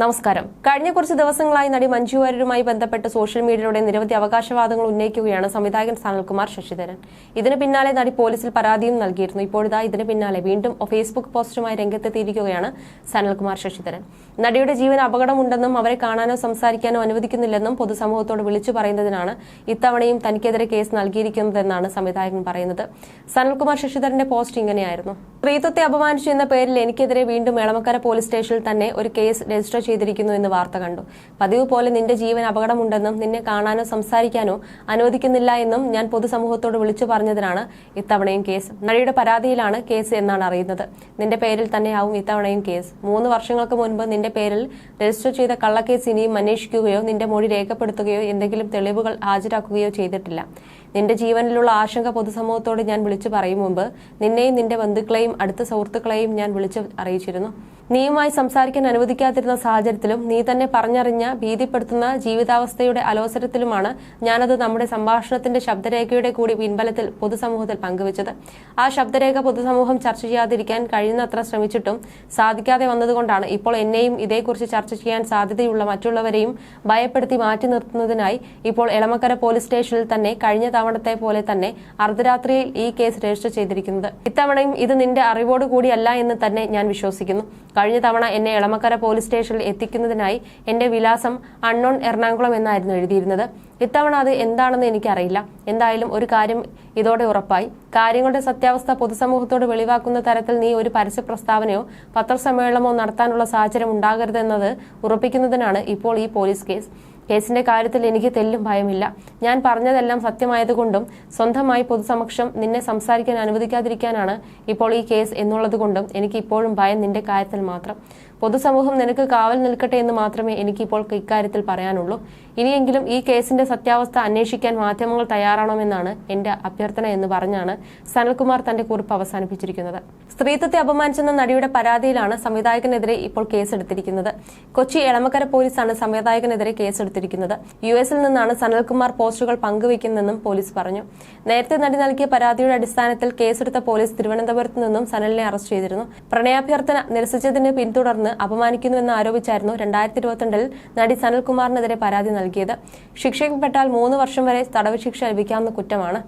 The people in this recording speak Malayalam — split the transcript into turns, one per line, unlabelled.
നമസ്കാരം. കഴിഞ്ഞ കുറച്ച് ദിവസങ്ങളായി നടി മഞ്ജു വാര്യരുമായി ബന്ധപ്പെട്ട് സോഷ്യൽ മീഡിയയിലൂടെ നിരവധി അവകാശവാദങ്ങൾ ഉന്നയിക്കുകയാണ് സംവിധായകൻ സനൽകുമാർ ശശിധരൻ. ഇതിന് പിന്നാലെ നടി പോലീസിൽ പരാതിയും നൽകിയിരുന്നു. ഇപ്പോഴിതാ ഇതിന് പിന്നാലെ വീണ്ടും ഫേസ്ബുക്ക് പോസ്റ്റുമായി രംഗത്തെത്തിയിരിക്കുകയാണ് സനൽകുമാർ ശശിധരൻ. നടിയുടെ ജീവൻ അപകടമുണ്ടെന്നും അവരെ കാണാനോ സംസാരിക്കാനോ അനുവദിക്കുന്നില്ലെന്നും പൊതുസമൂഹത്തോട് വിളിച്ചു പറയുന്നതിനാണ് ഇത്തവണയും തനിക്കെതിരെ കേസ് നൽകിയിരിക്കുന്നതെന്നാണ് സംവിധായകൻ പറയുന്നത്. സനൽകുമാർ ശശിധരന്റെ പോസ്റ്റ് ഇങ്ങനെയായിരുന്നു. സ്ത്രീത്വത്തെ അപമാനിച്ചു എന്ന പേരിൽ എനിക്കെതിരെ വീണ്ടും എളമക്കര പോലീസ് സ്റ്റേഷനിൽ തന്നെ ഒരു കേസ് രജിസ്റ്റർ ചെയ്തിരിക്കുന്നു എന്ന് വാർത്ത കണ്ടു. പതിവ് പോലെ നിന്റെ ജീവൻ അപകടമുണ്ടെന്നും നിന്നെ കാണാനോ സംസാരിക്കാനോ അനുവദിക്കുന്നില്ല എന്നും ഞാൻ പൊതുസമൂഹത്തോട് വിളിച്ചു പറഞ്ഞതിനാണ് ഇത്തവണയും കേസ്. നടിയുടെ പരാതിയിലാണ് കേസ് എന്നാണ് അറിയുന്നത്. നിന്റെ പേരിൽ തന്നെയാവും ഇത്തവണയും കേസ്. മൂന്ന് വർഷങ്ങൾക്ക് മുൻപ് നിന്റെ പേരിൽ രജിസ്റ്റർ ചെയ്ത കള്ളക്കേസ് ഇനിയും അന്വേഷിക്കുകയോ നിന്റെ മൊഴി രേഖപ്പെടുത്തുകയോ എന്തെങ്കിലും തെളിവുകൾ ഹാജരാക്കുകയോ ചെയ്തിട്ടില്ല. നിന്റെ ജീവനിലുള്ള ആശങ്ക പൊതുസമൂഹത്തോട് ഞാൻ വിളിച്ചു പറയും മുമ്പ്. നിന്നെയും നിന്റെ ബന്ധുക്കളെയും അടുത്ത സുഹൃത്തുക്കളെയും ഞാൻ വിളിച്ചു അറിയിച്ചിരുന്നു. നീയുമായി സംസാരിക്കാൻ അനുവദിക്കാതിരുന്ന സാഹചര്യത്തിലും നീ തന്നെ പറഞ്ഞറിഞ്ഞ ഭീതിപ്പെടുത്തുന്ന ജീവിതാവസ്ഥയുടെ അലോസരത്തിലുമാണ് ഞാനത് നമ്മുടെ സംഭാഷണത്തിന്റെ ശബ്ദരേഖയുടെ കൂടി പിൻബലത്തിൽ പൊതുസമൂഹത്തിൽ പങ്കുവച്ചത്. ആ ശബ്ദരേഖ പൊതുസമൂഹം ചർച്ച ചെയ്യാതിരിക്കാൻ കഴിയുന്നത്ര ശ്രമിച്ചിട്ടും സാധിക്കാതെ വന്നതുകൊണ്ടാണ് ഇപ്പോൾ എന്നെയും ഇതേക്കുറിച്ച് ചർച്ച ചെയ്യാൻ സാധ്യതയുള്ള മറ്റുള്ളവരെയും ഭയപ്പെടുത്തി മാറ്റി നിർത്തുന്നതിനായി ഇപ്പോൾ എളമക്കര പോലീസ് സ്റ്റേഷനിൽ തന്നെ കഴിഞ്ഞ തവണത്തെ പോലെ തന്നെ അർദ്ധരാത്രിയിൽ ഈ കേസ് രജിസ്റ്റർ ചെയ്തിരിക്കുന്നത്. ഇത്തവണയും ഇത് നിന്റെ അറിവോട് കൂടിയല്ല എന്ന് തന്നെ ഞാൻ വിശ്വസിക്കുന്നു. കഴിഞ്ഞ തവണ എന്നെ എളമക്കര പോലീസ് സ്റ്റേഷനിൽ എത്തിക്കുന്നതിനായി എന്റെ വിലാസം അണ്ണോൺ എറണാകുളം എന്നായിരുന്നു എഴുതിയിരുന്നത്. ഇത്തവണ അത് എന്താണെന്ന് എനിക്കറിയില്ല. എന്തായാലും ഒരു കാര്യം ഇതോടെ ഉറപ്പായി. കാര്യങ്ങളുടെ സത്യാവസ്ഥ പൊതുസമൂഹത്തോട് വെളിവാക്കുന്ന തരത്തിൽ നീ ഒരു പരസ്യ പ്രസ്താവനയോ പത്രസമ്മേളനമോ നടത്താനുള്ള സാഹചര്യം ഉണ്ടാകരുതെന്നത് ഉറപ്പിക്കുന്നതിനാണ് ഇപ്പോൾ ഈ പോലീസ് കേസ്. കേസിന്റെ കാര്യത്തിൽ എനിക്ക് തെല്ലും ഭയമില്ല. ഞാൻ പറഞ്ഞതെല്ലാം സത്യമായതുകൊണ്ടും സ്വന്തമായി പൊതുസമക്ഷം നിന്നെ സംസാരിക്കാൻ അനുവദിക്കാതിരിക്കാനാണ് ഇപ്പോൾ ഈ കേസ് എന്നുള്ളതുകൊണ്ടും എനിക്ക് ഇപ്പോഴും ഭയം നിന്റെ കാര്യത്തിൽ മാത്രം. പൊതുസമൂഹം നിനക്ക് കാവൽ നിൽക്കട്ടെ എന്ന് മാത്രമേ എനിക്കിപ്പോൾ ഇക്കാര്യത്തിൽ പറയാനുള്ളൂ. ഇനിയെങ്കിലും ഈ കേസിന്റെ സത്യാവസ്ഥ അന്വേഷിക്കാൻ മാധ്യമങ്ങൾ തയ്യാറാണമെന്നാണ് എന്റെ അഭ്യർത്ഥന എന്ന് പറഞ്ഞാണ് സനൽകുമാർ തന്റെ കുറിപ്പ് അവസാനിപ്പിച്ചിരിക്കുന്നത്. സ്ത്രീത്വത്തെ അപമാനിച്ചെന്ന നടിയുടെ പരാതിയിലാണ് സംവിധായകനെതിരെ ഇപ്പോൾ കേസെടുത്തിരിക്കുന്നത്. കൊച്ചി എളമക്കര പോലീസാണ് സംവിധായകനെതിരെ കേസെടുത്തിരിക്കുന്നത് യു എസിൽ നിന്നാണ് സനൽകുമാർ പോസ്റ്റുകൾ പങ്കുവയ്ക്കുന്നതെന്നും പോലീസ് പറഞ്ഞു. നേരത്തെ നടി നൽകിയ പരാതിയുടെ അടിസ്ഥാനത്തിൽ കേസെടുത്ത പോലീസ് തിരുവനന്തപുരത്ത് നിന്നും സനലിനെ അറസ്റ്റ് ചെയ്തിരുന്നു. പ്രണയാഭ്യർത്ഥന നിരസിച്ചതിന് പിന്തുടർന്ന് അപമാനിക്കുന്നുവെന്ന് ആരോപിച്ചായിരുന്നു രണ്ടായിരത്തി ഇരുപത്തിരണ്ടിൽ നടി സനൽകുമാറിനെതിരെ പരാതി നൽകിയത്. ശിക്ഷിക്കപ്പെട്ടാൽ മൂന്ന് വർഷം വരെ തടവ് ശിക്ഷ ലഭിക്കാവുന്ന കുറ്റമാണ്.